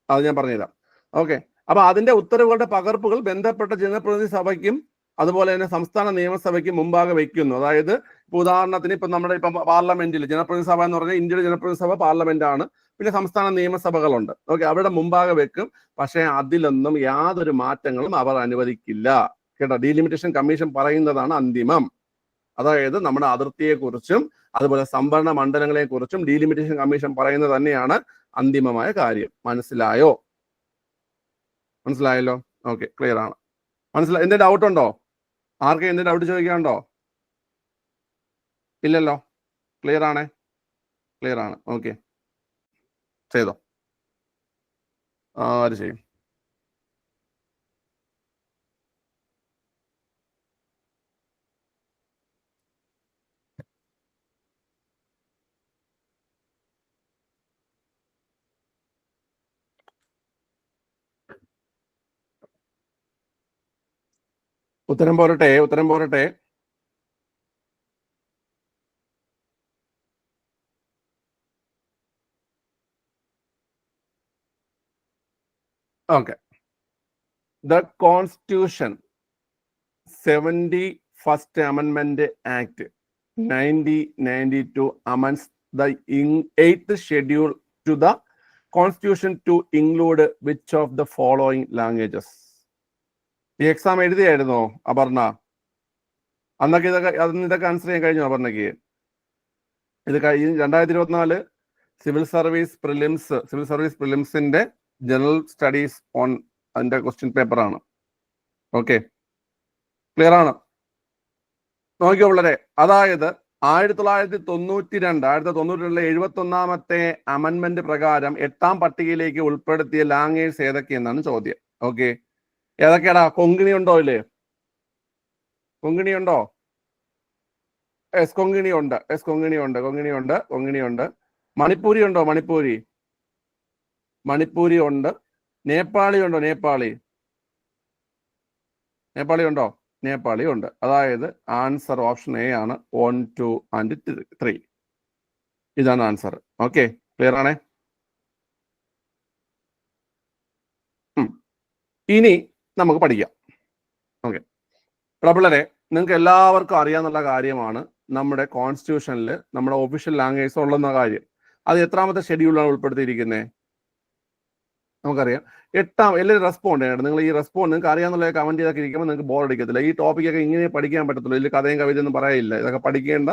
അത് ഞാൻ പറഞ്ഞുതരാം. ഓക്കെ അപ്പൊ അതിന്റെ ഉത്തരവുകളുടെ പകർപ്പുകൾ ബന്ധപ്പെട്ട ജനപ്രതിനിധി സഭയ്ക്കും അതുപോലെ തന്നെ സംസ്ഥാന നിയമസഭയ്ക്ക് മുമ്പാകെ വയ്ക്കുന്നു അതായത് ഇപ്പൊ ഉദാഹരണത്തിന് ഇപ്പൊ നമ്മുടെ ഇപ്പൊ പാർലമെന്റിൽ ജനപ്രതിനിധി സഭ എന്ന് പറഞ്ഞാൽ ഇന്ത്യയുടെ ജനപ്രതിനിധി സഭ പാർലമെന്റ് ആണ് പിന്നെ സംസ്ഥാന നിയമസഭകളുണ്ട്. ഓക്കെ അവിടെ മുമ്പാകെ വെക്കും. പക്ഷേ അതിലൊന്നും യാതൊരു മാറ്റങ്ങളും അവർ അനുവദിക്കില്ല. കേട്ടോ? ഡീലിമിറ്റേഷൻ കമ്മീഷൻ പറയുന്നതാണ് അന്തിമം. അതായത് നമ്മുടെ അതിർത്തിയെ കുറിച്ചും അതുപോലെ സംവരണ മണ്ഡലങ്ങളെക്കുറിച്ചും ഡീലിമിറ്റേഷൻ കമ്മീഷൻ പറയുന്നത് തന്നെയാണ് അന്തിമമായ കാര്യം. മനസ്സിലായോ? മനസ്സിലായല്ലോ? ഓക്കെ ക്ലിയർ ആണ്. മനസ്സിലായി എന്തെങ്കിലും ഡൗട്ട് ഉണ്ടോ? ആർക്കും എന്ത് ഡൗട്ട് ചോദിക്കാനുണ്ടോ? ഇല്ലല്ലോ. ക്ലിയർ ആണേ? ക്ലിയർ ആണ്. ഓക്കെ ചെയ്തോ. ആര് ചെയ്യും. ഉത്തരം പോരട്ടെ ഉത്തരം പോരട്ടെ. Okay the constitution seventy first അമെൻമെന്റ് act ninety ninety two amends the eighth schedule to the constitution to include which of the following languages ഈ എക്സാം എഴുതിയായിരുന്നോ അപർണ? അന്നൊക്കെ ഇതൊക്കെ അന്ന് ഇതൊക്കെ ആൻസർ ചെയ്യാൻ കഴിഞ്ഞു അപർണയ്ക്ക്? ഇത് കഴിഞ്ഞ് രണ്ടായിരത്തി ഇരുപത്തിനാല് civil service prelims civil service പ്രിലിംസിന്റെ general studies on അതിന്റെ ക്വസ്റ്റ്യൻ പേപ്പർ ആണ്. ഓക്കെ ക്ലിയർ ആണ്? നോക്കിയോ പിള്ളേരെ അതായത് ആയിരത്തി തൊള്ളായിരത്തി തൊണ്ണൂറ്റി രണ്ട് ആയിരത്തി തൊണ്ണൂറ്റി രണ്ടിലെ എഴുപത്തി ഒന്നാമത്തെ അമെന്മെന്റ് പ്രകാരം എട്ടാം പട്ടികയിലേക്ക് ഉൾപ്പെടുത്തിയ ലാംഗ്വേജ് ഏതൊക്കെയെന്നാണ് ചോദ്യം. ഓക്കെ ഏതൊക്കെയാടാ? കൊങ്കിണി ഉണ്ടോ ഇല്ലേ കൊങ്കിണി ഉണ്ടോ? എസ് കൊങ്കിണി ഉണ്ട്. എസ് കൊങ്കിണി ഉണ്ട്. കൊങ്കിണി ഉണ്ട്. കൊങ്കിണി ഉണ്ട്. മണിപ്പൂരി ഉണ്ടോ? മണിപ്പൂരി. മണിപ്പൂരി ഉണ്ട്. നേപ്പാളി ഉണ്ടോ? നേപ്പാളി. നേപ്പാളി ഉണ്ടോ? നേപ്പാളി ഉണ്ട്. അതായത് ആൻസർ ഓപ്ഷൻ എ ആണ്. വൺ ടു ആൻഡ് ത്രീ ഇതാണ് ആൻസർ. ഓക്കെ ക്ലിയർ ആണേ? ഇനി നമുക്ക് പഠിക്കാം. ഓക്കെ പ്രബളരെ നിങ്ങൾക്ക് എല്ലാവർക്കും അറിയാന്നുള്ള കാര്യമാണ് നമ്മുടെ കോൺസ്റ്റിറ്റ്യൂഷനിൽ നമ്മുടെ ഒഫീഷ്യൽ ലാംഗ്വേജ് ഉള്ളുന്ന കാര്യം. അത് എത്രാമത്തെ ഷെഡ്യൂളാണ് ഉൾപ്പെടുത്തിയിരിക്കുന്നത് നമുക്കറിയാം. എട്ടാം എല്ലാവരും റെസ്പോണ്ട് ചെയ്യണം. നിങ്ങൾ ഈ റെസ്പോണ്ട് നിങ്ങൾക്ക് അറിയാമെന്നുള്ള കമന്റ് ചെയ്തൊക്കെ ഇരിക്കുമ്പോൾ നിങ്ങൾക്ക് ബോർ അടിക്കത്തില്ല. ഈ ടോപ്പിക്കൊക്കെ ഇങ്ങനെ പഠിക്കാൻ പറ്റത്തുള്ളൂ ഇതിൽ കഥയും കവിതയൊന്നും പറയില്ല. ഇതൊക്കെ പഠിക്കേണ്ട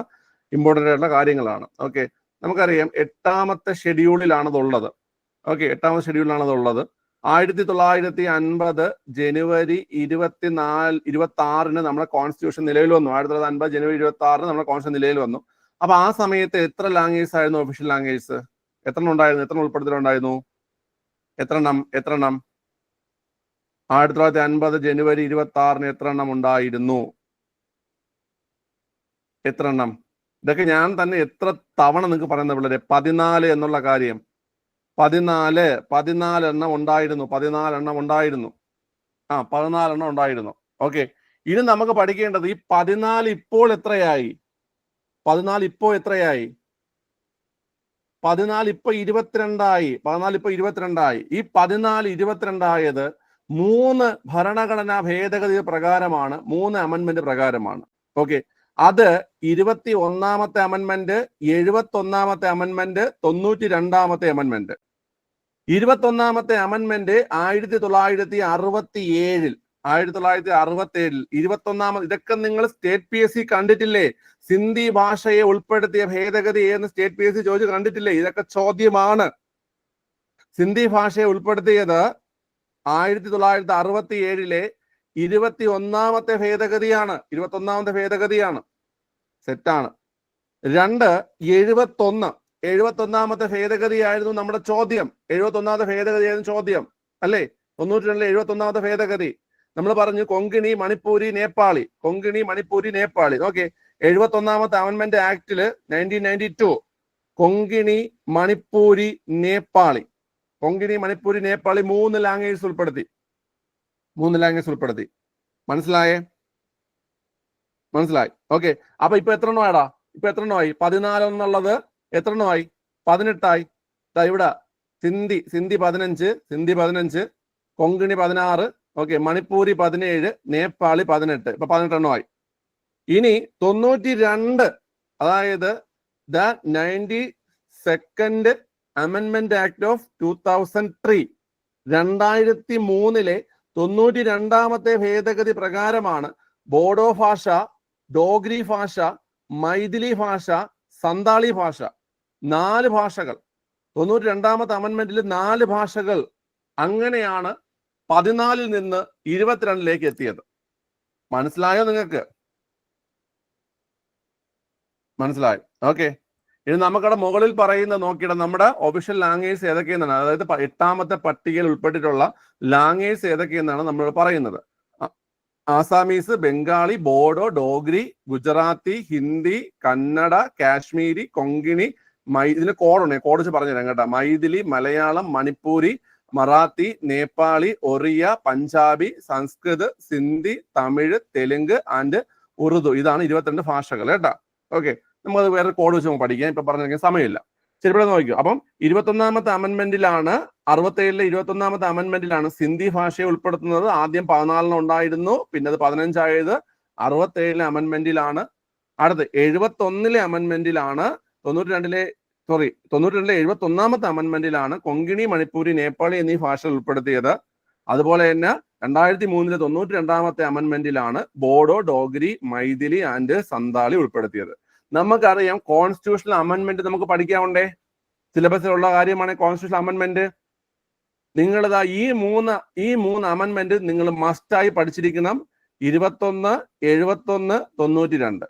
ഇമ്പോർട്ടന്റ് ആയിട്ടുള്ള കാര്യങ്ങളാണ്. ഓക്കെ നമുക്കറിയാം എട്ടാമത്തെ ഷെഡ്യൂളിലാണ് ഉള്ളത് ഓക്കെ എട്ടാമത്തെ ഷെഡ്യൂളിലാണ് ഇതുള്ളത്. ആയിരത്തി തൊള്ളായിരത്തി അൻപത് ജനുവരി ഇരുപത്തിനാല് ഇരുപത്തി ആറിന് നമ്മുടെ കോൺസ്റ്റിറ്റ്യൂഷൻ നിലവിൽ വന്നു. ആയിരത്തി തൊള്ളായിരത്തി അൻപത് ജനുവരി ഇരുപത്തി ആറിന് നമ്മുടെ കോൺസ്റ്റിറ്റ്യൂഷൻ നിലയിൽ വന്നു. അപ്പൊ ആ സമയത്ത് എത്ര ലാംഗ്വേജ് ആയിരുന്നു ഒഫീഷ്യൽ ലാംഗ്വേജ് എത്ര ഉണ്ടായിരുന്നു? എത്ര ഉൾപ്പെടുത്തലുണ്ടായിരുന്നു എത്ര എണ്ണം? എത്ര എണ്ണം? ആയിരത്തി തൊള്ളായിരത്തി അൻപത് ജനുവരി ഇരുപത്തി ആറിന് എത്ര എണ്ണം ഉണ്ടായിരുന്നു? എത്ര എണ്ണം? ഇതൊക്കെ ഞാൻ തന്നെ എത്ര തവണ നിങ്ങൾക്ക് പറയുന്ന പിള്ളേരെ? പതിനാല് എന്നുള്ള കാര്യം. പതിനാല് പതിനാലെണ്ണം ഉണ്ടായിരുന്നു പതിനാലെണ്ണം ഉണ്ടായിരുന്നു. ആ പതിനാലെണ്ണം ഉണ്ടായിരുന്നു. ഓക്കെ ഇനി നമുക്ക് പഠിക്കേണ്ടത് ഈ പതിനാല് ഇപ്പോൾ എത്രയായി? പതിനാല് ഇപ്പോൾ എത്രയായി? പതിനാല് ഇപ്പൊ ഇരുപത്തിരണ്ടായി. പതിനാല് ഇപ്പൊ ഇരുപത്തിരണ്ടായി. ഈ പതിനാല് ഇരുപത്തിരണ്ടായത് മൂന്ന് ഭരണഘടനാ ഭേദഗതി പ്രകാരമാണ് മൂന്ന് അമെന്റ്മെന്റ് പ്രകാരമാണ്. ഓക്കെ അത് ഇരുപത്തി ഒന്നാമത്തെ അമെന്റ്മെന്റ് എഴുപത്തി ഒന്നാമത്തെ അമെന്റ്മെന്റ് തൊണ്ണൂറ്റി രണ്ടാമത്തെ അമെന്റ്മെന്റ് ഇരുപത്തി ഒന്നാമത്തെ അമെന്റ്മെന്റ് ആയിരത്തി തൊള്ളായിരത്തി അറുപത്തി ഏഴിൽ ആയിരത്തി തൊള്ളായിരത്തി അറുപത്തി ഏഴിൽ ഇരുപത്തി ഒന്നാമത് ഇതൊക്കെ നിങ്ങൾ സ്റ്റേറ്റ് പി എസ് സി കണ്ടിട്ടില്ലേ? സിന്ധി ഭാഷയെ ഉൾപ്പെടുത്തിയ ഭേദഗതി എന്ന് സ്റ്റേറ്റ് പി എസ് സി ചോദിച്ചു കണ്ടിട്ടില്ലേ? ഇതൊക്കെ ചോദ്യമാണ്. സിന്ധി ഭാഷയെ ഉൾപ്പെടുത്തിയത് ആയിരത്തി തൊള്ളായിരത്തി അറുപത്തി ഏഴിലെ ഇരുപത്തി ഒന്നാമത്തെ ഭേദഗതിയാണ്. ഇരുപത്തി ഒന്നാമത്തെ ഭേദഗതിയാണ് സെറ്റാണ് രണ്ട് എഴുപത്തി ഒന്ന് എഴുപത്തി ഒന്നാമത്തെ ഭേദഗതിയായിരുന്നു നമ്മുടെ ചോദ്യം. എഴുപത്തി ഒന്നാമത്തെ ഭേദഗതിയായിരുന്നു ചോദ്യം. അല്ലേ? തൊണ്ണൂറ്റി രണ്ടിലെ എഴുപത്തി ഒന്നാമത്തെ ഭേദഗതി. നമ്മൾ പറഞ്ഞു കൊങ്കിണി മണിപ്പൂരി നേപ്പാളി. കൊങ്കിണി മണിപ്പൂരി നേപ്പാളി. ഓക്കെ. എഴുപത്തി ഒന്നാമത്തെ അമൻമെന്റ് ആക്ടിൽ nineteen ninety two Konkani Manipuri Nepali. Konkani Manipuri Nepali മൂന്ന് ലാംഗ്വേജ് ഉൾപ്പെടുത്തി. മൂന്ന് ലാംഗ്വേജ് ഉൾപ്പെടുത്തി. മനസ്സിലായേ? മനസ്സിലായി. ഓക്കെ. അപ്പൊ ഇപ്പൊ എത്ര എണ്ണമാടാ ഇപ്പൊ എത്ര എണ്ണമായി പതിനാലെന്നുള്ളത് എത്ര എണ്ണമായി പതിനെട്ടായി ഇവിടെ സിന്ധി സിന്ധി പതിനഞ്ച് സിന്ധി പതിനഞ്ച് കൊങ്കിണി പതിനാറ് ഓക്കെ മണിപ്പൂരി പതിനേഴ് നേപ്പാളി പതിനെട്ട്. ഇപ്പൊ പതിനെട്ടെണ്ണമായി. ഇനി തൊണ്ണൂറ്റി രണ്ട് അതായത് the ninety second അമെൻമെന്റ് act of two thousand three രണ്ടായിരത്തി മൂന്നിലെ തൊണ്ണൂറ്റി രണ്ടാമത്തെ ഭേദഗതി പ്രകാരമാണ് ബോഡോ ഭാഷ ഡോഗ്രി ഭാഷ മൈഥിലി ഭാഷ സന്താളി ഭാഷ. നാല് ഭാഷകൾ. തൊണ്ണൂറ്റി രണ്ടാമത്തെ അമൻമെന്റിൽ നാല് ഭാഷകൾ അങ്ങനെയാണ് പതിനാലിൽ നിന്ന് ഇരുപത്തിരണ്ടിലേക്ക് എത്തിയത്. മനസ്സിലായോ നിങ്ങൾക്ക്? മനസ്സിലായി. ഓക്കെ ഇനി നമുക്കവിടെ മുകളിൽ പറയുന്ന നോക്കിയിട്ട് നമ്മുടെ ഒഫീഷ്യൽ ലാംഗ്വേജ് ഏതൊക്കെയെന്നാണ്. അതായത് എട്ടാമത്തെ പട്ടികയിൽ ഉൾപ്പെട്ടിട്ടുള്ള ലാംഗ്വേജ് ഏതൊക്കെയെന്നാണ് നമ്മൾ പറയുന്നത്. ആസാമീസ് ബംഗാളി ബോഡോ ഡോഗ്രി ഗുജറാത്തി ഹിന്ദി കന്നഡ കാശ്മീരി കൊങ്കിണി മൈ ഇതിന് കോഡുണ്ട് കോഡ് വെച്ച് പറഞ്ഞു തരാം കേട്ടോ. മൈഥിലി മലയാളം മണിപ്പൂരി മറാത്തി നേപ്പാളി ഒറിയ പഞ്ചാബി സംസ്കൃത് സിന്ധി തമിഴ് തെലുങ്ക് ആൻഡ് ഉറുദു. ഇതാണ് ഇരുപത്തിരണ്ട് ഭാഷകൾ കേട്ടോ. ഓക്കെ. നമുക്ക് വേറെ കോഡ് വെച്ച് നമുക്ക് പഠിക്കാം. ഇപ്പൊ പറഞ്ഞിരിക്കാൻ സമയമില്ല. ശരി ഇവിടെ നോക്കിയോ അപ്പം ഇരുപത്തൊന്നാമത്തെ അമെന്മെന്റിലാണ് അറുപത്തേഴിലെ ഇരുപത്തൊന്നാമത്തെ അമെന്മെന്റിലാണ് സിന്ധി ഭാഷയെ ഉൾപ്പെടുത്തുന്നത്. ആദ്യം പതിനാലിന് ഉണ്ടായിരുന്നു പിന്നെ അത് പതിനഞ്ചായത് അറുപത്തേഴിലെ അമെന്മെന്റിലാണ്. അടുത്ത് എഴുപത്തി ഒന്നിലെ അമെന്മെന്റിലാണ് തൊണ്ണൂറ്റി രണ്ടിലെ സോറി തൊണ്ണൂറ്റി രണ്ടിലെ എഴുപത്തി ഒന്നാമത്തെ അമൻമെന്റിലാണ് കൊങ്കിണി മണിപ്പൂരി നേപ്പാളി എന്നീ ഭാഷകൾ ഉൾപ്പെടുത്തിയത്. അതുപോലെ തന്നെ രണ്ടായിരത്തി മൂന്നിലെ തൊണ്ണൂറ്റി രണ്ടാമത്തെ അമൻമെന്റിലാണ് ബോഡോ ഡോഗ്രി മൈഥിലി ആൻഡ് സന്താളി ഉൾപ്പെടുത്തിയത്. നമുക്കറിയാം കോൺസ്റ്റിറ്റ്യൂഷണൽ അമൻമെന്റ് നമുക്ക് പഠിക്കാവുണ്ടേ സിലബസിലുള്ള കാര്യമാണ് കോൺസ്റ്റിറ്റ്യൂഷണൽ അമൻമെന്റ് നിങ്ങളിതാ ഈ മൂന്ന് ഈ മൂന്ന് അമൻമെന്റ് നിങ്ങൾ മസ്റ്റായി പഠിച്ചിരിക്കണം. ഇരുപത്തൊന്ന് എഴുപത്തൊന്ന് തൊണ്ണൂറ്റി രണ്ട്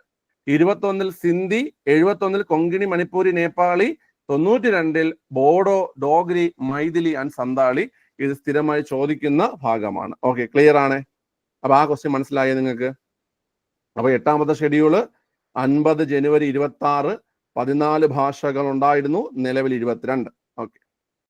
ഇരുപത്തൊന്നിൽ സിന്ധി എഴുപത്തൊന്നിൽ കൊങ്കിണി മണിപ്പൂരി നേപ്പാളി തൊണ്ണൂറ്റി രണ്ടിൽ ബോഡോ ഡോഗ്രി മൈഥിലി ആൻഡ് സന്താളി ഇത് സ്ഥിരമായി ചോദിക്കുന്ന ഭാഗമാണ്. ഓക്കെ ക്ലിയർ ആണ്? അപ്പൊ ആ ക്വസ്റ്റ്യൻ മനസ്സിലായോ നിങ്ങൾക്ക്? അപ്പൊ എട്ടാമത്തെ ഷെഡ്യൂൾ അൻപത് ജനുവരി ഇരുപത്തി ആറ് പതിനാല് ഭാഷകൾ ഉണ്ടായിരുന്നു നിലവിൽ ഇരുപത്തിരണ്ട്. ഓക്കെ